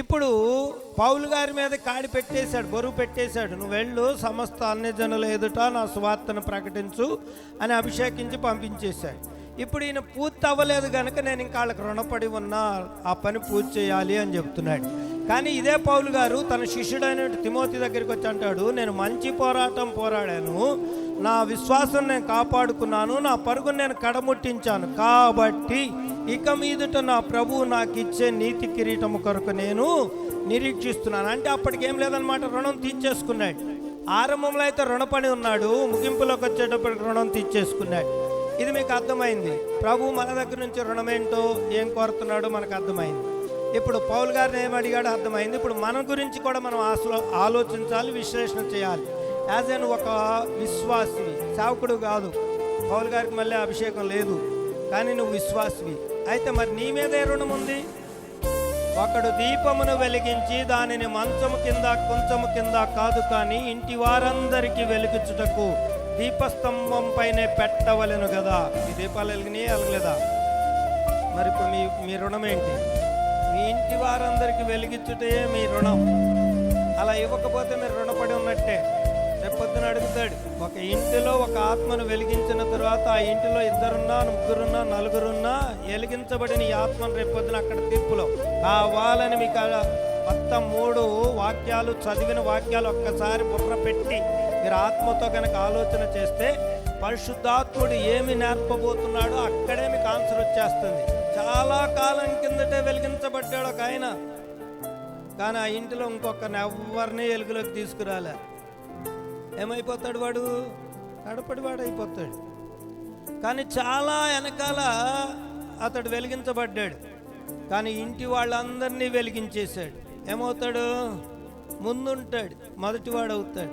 ఇప్పుడు పౌలు గారి మీద కాడి పెట్టేశాడు బరువు పెట్టేశాడు. నువ్వు వెళ్ళు సమస్త అన్ని జనుల ఎదుట నా సువార్తను ప్రకటించు అని అభిషేకించి పంపించేశాడు. ఇప్పుడు ఈయన పూర్తి అవ్వలేదు కనుక నేను ఇంకా వాళ్ళకి రుణపడి ఉన్నా ఆ పని పూర్తి చేయాలి అని చెప్తున్నాడు. కానీ ఇదే పౌలు గారు తన శిష్యుడైన తిమోతి దగ్గరికి వచ్చి అంటాడు నేను మంచి పోరాటం పోరాడాను నా విశ్వాసం నేను కాపాడుకున్నాను నా పరుగును నేను కడముట్టించాను. కాబట్టి ఇక మీదట నా ప్రభువు నాకు ఇచ్చే నీతి కిరీటము కొరకు నేను నిరీక్షిస్తున్నాను. అంటే అప్పటికేం లేదనమాట రుణం తీర్చేసుకున్నాడు. ఆరంభంలో అయితే రుణపడి ఉన్నాడు ముగింపులోకి వచ్చేటప్పటికి రుణం తీర్చేసుకున్నాడు. ఇది మీకు అర్థమైంది. ప్రభు మన దగ్గర నుంచి రుణం ఏంటో ఏం కోరుతున్నాడో మనకు అర్థమైంది. ఇప్పుడు పౌల్ గారిని ఏం అడిగాడో అర్థమైంది. ఇప్పుడు మన గురించి కూడా మనం ఆశలో ఆలోచించాలి విశ్లేషణ చేయాలి. యాజ్ అన్ ఒక విశ్వాసివి సేవకుడు కాదు. పౌల్ గారికి మళ్ళీ అభిషేకం లేదు. కానీ నువ్వు విశ్వాసవి. అయితే మరి నీ మీద ఏ రుణం ఉంది? ఒకడు దీపమును వెలిగించి దానిని మంచము కింద కొంచెం కింద కాదు కానీ ఇంటి వారందరికీ వెలిగించుటకు దీపస్తంభం పైనే పెట్టవలెను కదా ఈ దీపాలు వెలిగినాయి? వెలగలేదా? మరి ఇప్పుడు మీ మీ రుణం ఏంటి? మీ ఇంటి వారందరికీ వెలిగించుటే మీ రుణం. అలా ఇవ్వకపోతే మీరు రుణపడి ఉన్నట్టే. రేపొద్దున అడుగుతాడు. ఒక ఇంటిలో ఒక ఆత్మను వెలిగించిన తర్వాత ఆ ఇంటిలో ఇద్దరున్నా ముగ్గురున్నా నలుగురున్నా వెలిగించబడిన ఈ ఆత్మను రేపొద్దున అక్కడ తీర్పులో. కావాలని మీకు ఆ మొత్తం మూడు వాక్యాలు చదివిన వాక్యాలు ఒక్కసారి బుర్ర పెట్టి మీరు ఆత్మతో కనుక ఆలోచన చేస్తే పరిశుద్ధాత్ముడు ఏమి నేర్పబోతున్నాడో అక్కడే మీకు ఆన్సర్ వచ్చేస్తుంది. చాలా కాలం కిందటే వెలిగించబడ్డాడు ఒక ఆయన. కానీ ఆ ఇంటిలో ఇంకొకరిని ఎవరిని వెలుగులోకి తీసుకురాలే. ఏమైపోతాడు వాడు? కడపడి వాడు అయిపోతాడు కానీ చాలా వెనకాల అతడు వెలిగించబడ్డాడు. కానీ ఇంటి వాళ్ళందరినీ వెలిగించేశాడు. ఏమవుతాడు? ముందుంటాడు. మొదటివాడు అవుతాడు